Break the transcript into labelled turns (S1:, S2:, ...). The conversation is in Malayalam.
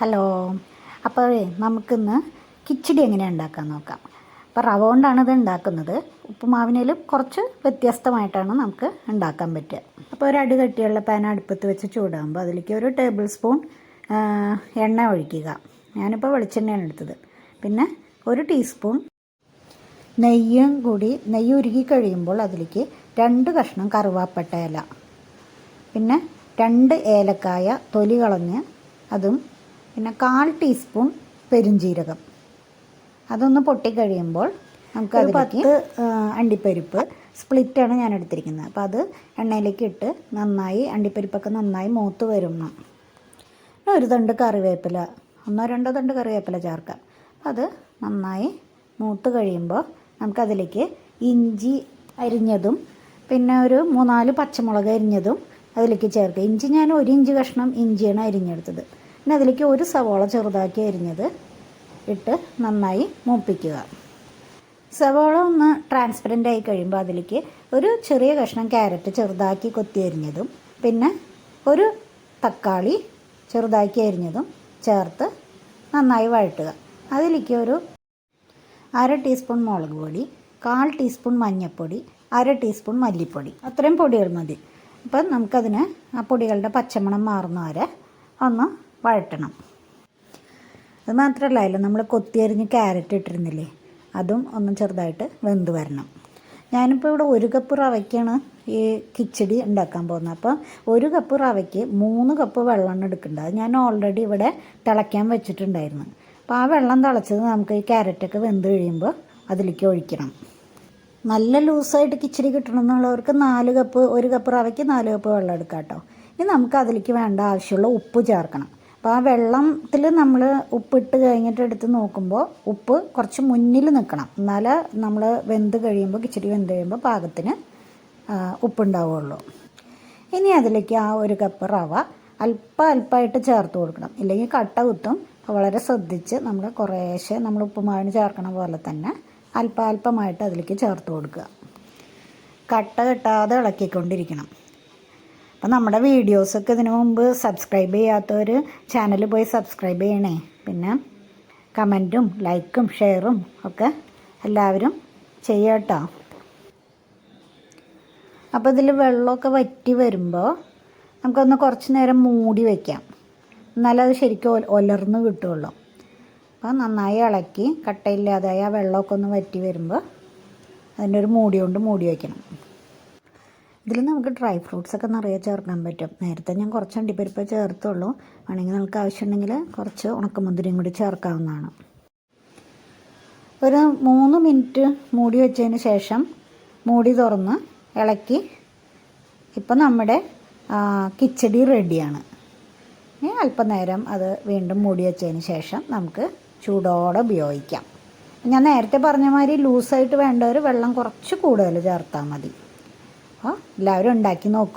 S1: ഹലോ. അപ്പോഴേ നമുക്കിന്ന് കിച്ചടി എങ്ങനെ ഉണ്ടാക്കാൻ നോക്കാം. അപ്പോൾ റവ കൊണ്ടാണ് ഇത് ഉണ്ടാക്കുന്നത്. ഉപ്പുമാവിനേലും കുറച്ച് വ്യത്യസ്തമായിട്ടാണ് നമുക്ക് ഉണ്ടാക്കാൻ പറ്റുക. അപ്പോൾ ഒരു അടി കട്ടിയുള്ള പാൻ അടുപ്പത്ത് വെച്ച് ചൂടാകുമ്പോൾ അതിലേക്ക് ഒരു ടേബിൾ സ്പൂൺ എണ്ണ ഒഴിക്കുക. ഞാനിപ്പോൾ വെളിച്ചെണ്ണയാണ് എടുത്തത്. പിന്നെ ഒരു ടീസ്പൂൺ നെയ്യും കൂടി നെയ്യ് ഉരുകി കഴിയുമ്പോൾ അതിലേക്ക് രണ്ട് കഷ്ണം കറുവാപ്പട്ട ഇല. പിന്നെ രണ്ട് ഏലക്കായ തൊലി കളഞ്ഞ് അതും പിന്നെ കാൽ ടീസ്പൂൺ പെരുംജീരകം. അതൊന്ന് പൊട്ടിക്കഴിയുമ്പോൾ നമുക്ക് അത് പത്ത് അണ്ടിപ്പരിപ്പ് സ്പ്ലിറ്റാണ് ഞാൻ എടുത്തിരിക്കുന്നത്. അപ്പോൾ അത് എണ്ണയിലേക്ക് ഇട്ട് നന്നായി അണ്ടിപ്പരിപ്പൊക്കെ നന്നായി മൂത്ത് വരുന്നു ഒരു തണ്ട് കറിവേപ്പില ഒന്നോ രണ്ടോ തണ്ട് കറിവേപ്പില ചേർക്കാം അത് നന്നായി മൂത്ത് കഴിയുമ്പോൾ നമുക്കതിലേക്ക് ഇഞ്ചി അരിഞ്ഞതും പിന്നെ ഒരു മൂന്നാൽ പച്ചമുളക് അരിഞ്ഞതും അതിലേക്ക് ചേർക്കുക. ഇഞ്ചി ഞാൻ ഒരു ഇഞ്ച് കഷ്ണം ഇഞ്ചിയാണ് അരിഞ്ഞെടുത്തത്. പിന്നെ അതിലേക്ക് ഒരു സവോള ചെറുതാക്കി അരിഞ്ഞത് ഇട്ട് നന്നായി മൂപ്പിക്കുക. സവോള ഒന്ന് ട്രാൻസ്പെറന്റ് ആയി കഴിയുമ്പോൾ അതിലേക്ക് ഒരു ചെറിയ കഷ്ണം ക്യാരറ്റ് ചെറുതാക്കി കൊത്തി അരിഞ്ഞതും പിന്നെ ഒരു തക്കാളി ചെറുതാക്കി അരിഞ്ഞതും ചേർത്ത് നന്നായി വഴട്ടുക അതിലേക്ക് ഒരു അര ടീസ്പൂൺ മുളക് പൊടി കാൽ ടീസ്പൂൺ മഞ്ഞൾപ്പൊടി അര ടീസ്പൂൺ മല്ലിപ്പൊടി. അത്രയും പൊടികൾ മതി. അപ്പം നമുക്കതിന് ആ പൊടികളുടെ പച്ചമണം മാറുന്ന വരെ ഒന്ന് വഴറ്റണം അത് മാത്രമല്ല അതിൽ നമ്മൾ കൊത്തിയരിഞ്ഞ് ക്യാരറ്റ് ഇട്ടിരുന്നില്ലേ അതും ഒന്ന് ചെറുതായിട്ട് വെന്ത് വരണം. ഞാനിപ്പോൾ ഇവിടെ ഒരു കപ്പ് റവയ്ക്കാണ് ഈ കിച്ചടി ഉണ്ടാക്കാൻ പോകുന്നത്. അപ്പോൾ ഒരു കപ്പ് റവയ്ക്ക് മൂന്ന് കപ്പ് വെള്ളമാണ് എടുക്കേണ്ടത്. അത് ഞാൻ ഓൾറെഡി ഇവിടെ തിളയ്ക്കാൻ വെച്ചിട്ടുണ്ടായിരുന്നു. അപ്പോൾ ആ വെള്ളം തിളച്ചത് നമുക്ക് ഈ ക്യാരറ്റൊക്കെ വെന്ത് കഴിയുമ്പോൾ അതിലേക്ക് ഒഴിക്കണം. നല്ല ലൂസായിട്ട് കിച്ചടി കിട്ടണം എന്നുള്ളവർക്ക് നാല് കപ്പ് ഒരു കപ്പ് റവയ്ക്ക് നാല് കപ്പ് വെള്ളം എടുക്കാം കേട്ടോ. ഇനി നമുക്ക് അതിലേക്ക് വേണ്ട ആവശ്യമുള്ള ഉപ്പ് ചേർക്കണം. അപ്പോൾ ആ വെള്ളത്തിൽ നമ്മൾ ഉപ്പിട്ട് കഴിഞ്ഞിട്ട് എടുത്ത് നോക്കുമ്പോൾ ഉപ്പ് കുറച്ച് മുന്നിൽ നിൽക്കണം എന്നാലേ നമ്മൾ വെന്ത് കഴിയുമ്പോൾ കിച്ചടി വെന്ത് കഴിയുമ്പോൾ പാകത്തിന് ഉപ്പുണ്ടാവുള്ളൂ. ഇനി അതിലേക്ക് ആ ഒരു കപ്പ് റവ അല്പ അല്പമായിട്ട് ചേർത്ത് കൊടുക്കണം. ഇല്ലെങ്കിൽ കട്ട കുത്തും. വളരെ ശ്രദ്ധിച്ച് നമ്മൾ കുറേശ്ശെ നമ്മൾ ഉപ്പുമാവിന് ചേർക്കണ പോലെ തന്നെ അല്പ അല്പമായിട്ട് അതിലേക്ക് ചേർത്ത് കൊടുക്കുക. കട്ട കെട്ടാതെ ഇളക്കിക്കൊണ്ടിരിക്കണം. അപ്പം നമ്മുടെ വീഡിയോസൊക്കെ ഇതിനു മുമ്പ് സബ്സ്ക്രൈബ് ചെയ്യാത്തവർ ചാനൽ പോയി സബ്സ്ക്രൈബ് ചെയ്യണേ. പിന്നെ കമന്റും ലൈക്കും ഷെയറും ഒക്കെ എല്ലാവരും ചെയ്യട്ടോ അപ്പോൾ ഇതിൽ വെള്ളമൊക്കെ വറ്റി വരുമ്പോൾ നമുക്കൊന്ന് കുറച്ച് നേരം മൂടി വയ്ക്കാം എന്നാലേ അത് ശരിക്കും ഒല- ഒലർന്ന് കിട്ടുള്ളൂ. അപ്പോൾ നന്നായി ഇളക്കി കട്ടയില്ലാതായി ആ വെള്ളമൊക്കെ ഒന്ന് വറ്റി വരുമ്പോൾ അതിന്റെ ഒരു മൂടി കൊണ്ട് മൂടി വയ്ക്കണം ഇതിൽ നമുക്ക് ഡ്രൈ ഫ്രൂട്ട്സ് ഒക്കെ നിറയെ ചേർക്കാൻ പറ്റും. നേരത്തെ ഞാൻ കുറച്ച് അണ്ടിപ്പരിപ്പ് ചേർത്തുള്ളൂ. വേണമെങ്കിൽ നമുക്ക് ആവശ്യമുണ്ടെങ്കിൽ കുറച്ച് ഉണക്കമുന്തിരിയും കൂടി ചേർക്കാവുന്നതാണ്. ഒരു മൂന്ന് മിനിറ്റ് മൂടി വെച്ചതിന് ശേഷം മൂടി തുറന്ന് ഇളക്കി ഇപ്പം നമ്മുടെ കിച്ചടി റെഡിയാണ്. ഇനി അല്പനേരം അത് വീണ്ടും മൂടി വെച്ചതിന് ശേഷം നമുക്ക് ചൂടോടെ ഉപയോഗിക്കാം. ഞാൻ നേരത്തെ പറഞ്ഞ മാതിരി ലൂസായിട്ട് വേണ്ടവർ വെള്ളം കുറച്ച് കൂടുതൽ ചേർത്താൽ മതി. അപ്പോൾ എല്ലാവരും ഉണ്ടാക്കി നോക്കുക